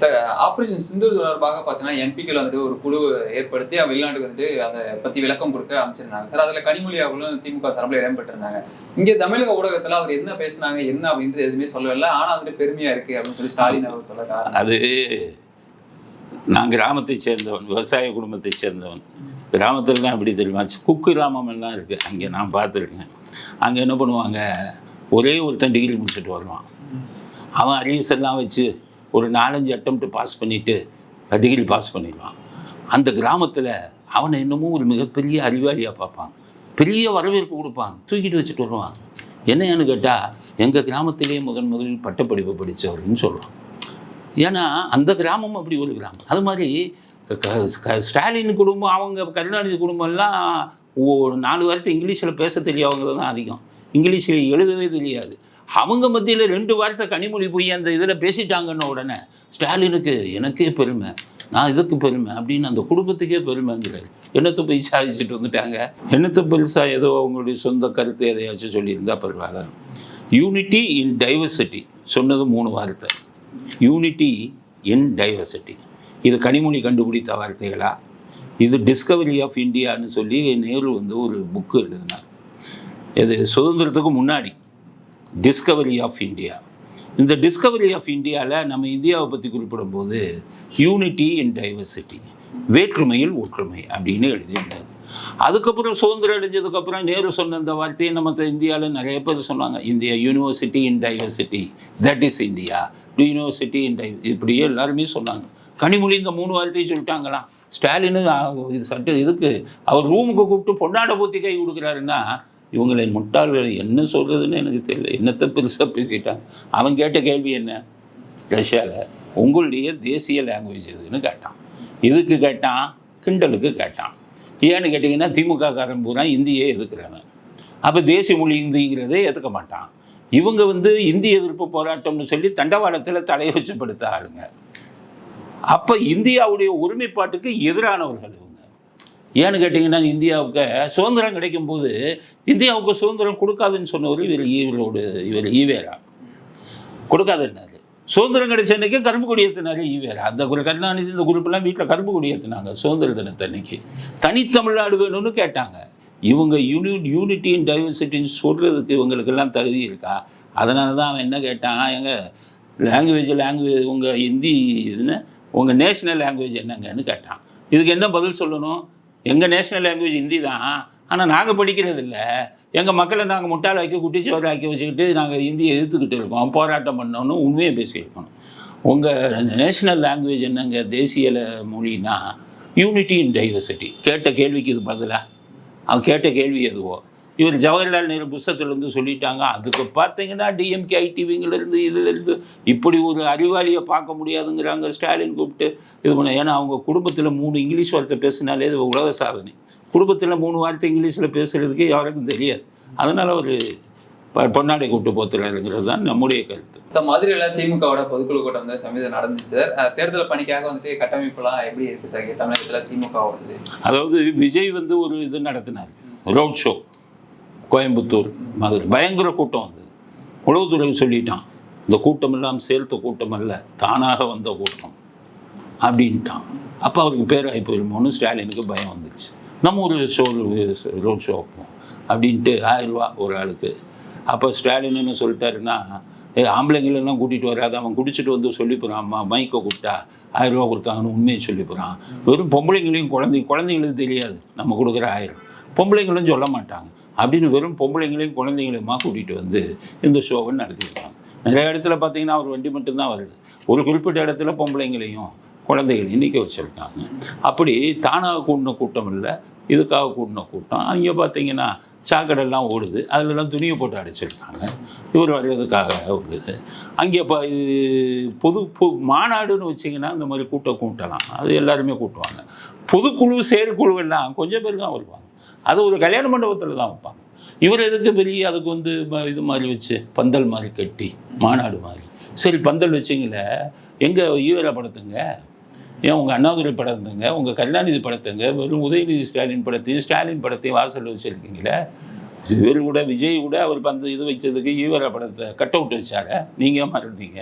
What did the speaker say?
Sir operation Sindoor தொடர்பாக பார்த்தீங்கன்னா எம்பிக்கள் வந்துட்டு ஒரு குழு ஏற்படுத்தி வெளிநாட்டுக்கு வந்துட்டு அதை பற்றி விளக்கம் கொடுக்க அமைச்சிருந்தாங்க சார் அதில் கனிமொழி அவர்களும் திமுக சார்பில் இடம்பெற்றிருந்தாங்க. இங்கே தமிழக ஊடகத்தில் அவர் என்ன பேசுனாங்க என்ன அப்படின்றது எதுவுமே சொல்லவில்லை. ஆனால் வந்துட்டு பெருமையாக இருக்குது அப்படின்னு சொல்லி ஸ்டாலின் அவர் சொல்ல அது நான் கிராமத்தை சேர்ந்தவன் விவசாய குடும்பத்தை சேர்ந்தவன். கிராமத்தில் தான் எப்படி தெரியுமா? குக்கு கிராமம் எல்லாம் இருக்குது அங்கே நான் பார்த்துருக்கேன். அங்கே என்ன பண்ணுவாங்க? ஒரே ஒருத்தன் டிகிரி முடிச்சுட்டு வருவான். அவன் அரியஸ் எல்லாம் வச்சு ஒரு நாலஞ்சு அட்டம்ப்ட் பாஸ் பண்ணிவிட்டு டிகிரி பாஸ் பண்ணிடுவான். அந்த கிராமத்தில் அவனை என்னமோ ஒரு மிகப்பெரிய அறிவாளியாக பார்ப்பான். பெரிய வரவேற்பு கொடுப்பான். தூக்கிட்டு வச்சுட்டு வருவான். என்னன்னு கேட்டால் எங்கள் கிராமத்திலே முதன் முதலில் பட்டப்படிப்பு படித்தவர்னு சொல்லுவான். ஏன்னா அந்த கிராமம் அப்படி ஒரு கிராமம். அது மாதிரி க- ஸ்டாலின் குடும்பம் அவங்க கருணாநிதி குடும்பம்லாம் ஒரு நாலு வார்த்தை இங்கிலீஷில் பேச தெரியாதவங்க தான் அதிகம். இங்கிலீஷில் எழுதவே தெரியாது. அவங்க மத்தியில் ரெண்டு வார்த்தை கனிமொழி போய் அந்த இதில் பேசிட்டாங்கன்னு உடனே ஸ்டாலினுக்கு எனக்கே பெருமை. நான் இதுக்கு பெருமை? அப்படின்னு அந்த குடும்பத்துக்கே பெருமைங்கிறாரு. என்னத்தை போய் சாதிச்சுட்டு வந்துட்டாங்க? என்னத்தை பெருசாக ஏதோ அவங்களுடைய சொந்த கருத்து எதையாச்சும் சொல்லியிருந்தா பரவாயில்ல. யூனிட்டி இன் டைவர்சிட்டி சொன்னது மூணு வார்த்தை. யூனிட்டி இன் டைவர்சிட்டி இது கனிமொழி கண்டுபிடித்த வார்த்தைகளா? இது டிஸ்கவரி ஆஃப் இந்தியான்னு சொல்லி நேரு வந்து ஒரு புக்கு எழுதினார். இது சுதந்திரத்துக்கு முன்னாடி டிஸ்கவரி ஆஃப் இந்தியா இந்த டிஸ்கவரி ஆஃப் இந்தியாவில் நம்ம இந்தியாவை பற்றி குறிப்பிடும்போது யூனிட்டி இன் டைவர்சிட்டி வேற்றுமையில் ஒற்றுமை அப்படின்னு எழுதியிருந்தார். அதுக்கப்புறம் சுதந்திரம் அடைஞ்சதுக்கப்புறம் நேரு சொன்ன அந்த வார்த்தையை நம்ம இந்தியாவில் நிறைய பேர் சொன்னாங்க. India university in diversity that is India university in di இப்படியே எல்லாருமே சொன்னாங்க. கனிமொழி இந்த மூணு வார்த்தையை சொல்லிட்டாங்களாம் ஸ்டாலின் இது சட்ட இதுக்கு அவர் ரூமுக்கு கூப்பிட்டு பொன்னாடை போத்தி கை கொடுக்குறாருன்னா இவங்களை முட்டாள்கள் என்ன சொல்கிறதுன்னு எனக்கு தெரியல. என்னத்தை பெருசாக பேசிட்டாங்க அவன் கேட்ட கேள்வி என்ன? ரஷ்யாவில் உங்களுடைய தேசிய லாங்குவேஜ் எதுன்னு கேட்டான். இதுக்கு கேட்டான்? கிண்டலுக்கு கேட்டான். ஏன்னு கேட்டிங்கன்னா திமுக காரன் பூரா இந்தியே எதுக்குறவன் அப்போ தேசிய மொழி இந்திங்கிறதே எதுக்க மாட்டான். இவங்க வந்து இந்திய எதிர்ப்பு போராட்டம்னு சொல்லி தண்டவாளத்தில் தலையை வச்சுப்படுத்த ஆளுங்க. அப்போ இந்தியாவுடைய ஒருமைப்பாட்டுக்கு எதிரானவர்கள் ஏன்னு கேட்டிங்கன்னா இந்தியாவுக்கு சுதந்திரம் கிடைக்கும் போது இந்தியாவுக்கு சுதந்திரம் கொடுக்காதுன்னு சொன்னவர் இவர் ஈவரோடு இவர் ஈவேரா. கொடுக்காதுன்னாரு. சுதந்திரம் கிடைச்ச அன்னைக்கு கரும்பு கொடி ஏற்றினாரு ஈவேரா. அந்த குரு கருணாநிதி இந்த குரூப்பெல்லாம் வீட்டில் கரும்பு கொடி ஏற்றினாங்க சுதந்திர தினத்தன்னைக்கு தனித்தமிழ்நாடு வேணும்னு கேட்டாங்க. இவங்க யூனி யூனிட்டி அண்ட் டைவர்சிட்டின்னு சொல்கிறதுக்கு இவங்களுக்கெல்லாம் தகுதி இருக்கா? அதனால தான் அவன் என்ன கேட்டான் எங்க லாங்குவேஜ் லாங்குவேஜ் உங்கள் ஹிந்தி இதுன்னு உங்கள் நேஷ்னல் லாங்குவேஜ் என்னங்கன்னு கேட்டான். இதுக்கு என்ன பதில் சொல்லணும்? எங்கள் நேஷ்னல் லாங்குவேஜ் ஹிந்தி தான். ஆனால் நாங்கள் படிக்கிறது இல்லை. எங்கள் மக்களை நாங்கள் முட்டாளாக்கி குட்டிச்சோறு ஆக்கி வச்சுக்கிட்டு நாங்கள் ஹிந்தியை எதிர்த்துக்கிட்டு இருக்கோம். போராட்டம் பண்ணோன்னு உண்மையை பேசியிருக்கணும் உங்கள் நேஷ்னல் லாங்குவேஜ் என்னங்க தேசிய மொழின்னா மொழினா யூனிட்டி இன் டைவர்சிட்டி கேட்ட கேள்விக்கு இது பதிலாக அவன் கேட்ட கேள்வி எதுவோ? இவர் ஜவஹர்லால் நேரு புஸ்தகத்திலேருந்து சொல்லிட்டாங்க. அதுக்கு பார்த்தீங்கன்னா டிஎம்கே ஐடிவிங்கிலேருந்து இதிலேருந்து இப்படி ஒரு அறிவாளியை பார்க்க முடியாதுங்கிறாங்க. ஸ்டாலின் கூப்பிட்டு இது பண்ண ஏன்னா அவங்க குடும்பத்தில் மூணு இங்கிலீஷ் வார்த்தை பேசினாலே இது உலக சாதனை. குடும்பத்தில் மூணு வார்த்தை இங்கிலீஷில் பேசுகிறதுக்கு யாருக்கும் தெரியாது. அதனால் அவர் பொன்னாடை கூட்டு போத்துறாருங்கிறது தான் நம்முடைய கருத்து. இந்த மதுரையில திமுகவோட பொதுக்குழு கூட்டம் வந்து சமீபம் நடந்துச்சு. சார் தேர்தல் பணிக்காக வந்துட்டு கட்டமைப்புலாம் எப்படி இருக்கு சார்? தமிழகத்துல திமுக வருது அதாவது விஜய் வந்து ஒரு இது நடத்தினார். Road show. கோயம்புத்தூர் மதுரை. பயங்கர கூட்டம் அது. உளவுத்துறை சொல்லிட்டான் இந்த கூட்டமெல்லாம் சேர்த்த கூட்டம் அல்ல தானாக வந்த கூட்டம். அப்படின்ட்டான். அப்போ அவருக்கு பேராகி போயிருமோன்னு ஸ்டாலினுக்கு பயம் வந்துச்சு. நம்ம ஒரு ஷோ ரோட் ஷோ வைப்போம் அப்படின்ட்டு ஆயிரம் ரூபா ஒரு ஆளுக்கு. அப்போ ஸ்டாலின் என்ன சொல்லிட்டாருன்னா ஏ ஆம்பளைங்களெல்லாம் கூட்டிகிட்டு வராது அவன் குடிச்சிட்டு வந்து சொல்லி போகிறான் அம்மா மைக்கை கூப்பிட்டா ஆயிரரூவா கொடுத்தாங்கன்னு உண்மையை சொல்லி போகிறான் வெறும் பொம்பளைங்களையும் குழந்தை குழந்தைங்களுக்கு தெரியாது நம்ம கொடுக்குற ஆயிரம். பொம்பளைங்களும் சொல்ல மாட்டாங்க. அப்படின்னு வெறும் பொம்பளைங்களையும் குழந்தைங்களையுமா கூட்டிகிட்டு வந்து இந்த ஷோவை நடத்திருக்காங்க நிறைய இடத்துல பார்த்தீங்கன்னா அவர் வண்டி மட்டும்தான் வருது. ஒரு குறிப்பிட்ட இடத்துல பொம்பளைங்களையும் குழந்தைகளையும் நிற்க வச்சுருக்காங்க. அப்படி தானாக கூட்டின கூட்டம் இல்லை. இதுக்காக கூட்டின கூட்டம். அங்கே பார்த்தீங்கன்னா சாக்கடைலாம் ஓடுது. அதிலெல்லாம் துணியை போட்டு அடைச்சிருக்காங்க. இவர் வர்றதுக்காக ஓடுது. அங்கே இப்போ இது பொது பொ மாநாடுன்னு வச்சிங்கன்னா இந்த மாதிரி கூட்டம் கூட்டலாம். அது எல்லாருமே கூட்டுவாங்க. பொதுக்குழு செயற்குழுவெல்லாம் கொஞ்சம் பேர் தான் வருவாங்க. அது ஒரு கல்யாண மண்டபத்தில் தான் வைப்பாங்க. இவர் எதுக்கு பெரிய அதுக்கு வந்து இது மாதிரி வச்சு பந்தல் மாதிரி கட்டி மாநாடு மாதிரி. சரி பந்தல் வச்சிங்கள எங்கே ஈவரா படத்துங்க? ஏன் உங்கள் அண்ணாதுரை படத்துங்க? உங்கள் கருணாநிதி படத்துங்க? வெறும் உதயநிதி ஸ்டாலின் படத்தையும் ஸ்டாலின் படத்தையும் வாசலில் வச்சுருக்கீங்களே? இவர் கூட விஜய் கூட அவர் பந்த இது வச்சதுக்கு ஈவரா படத்தை கட் அவுட் வச்சார? நீங்கள் மறந்தீங்க?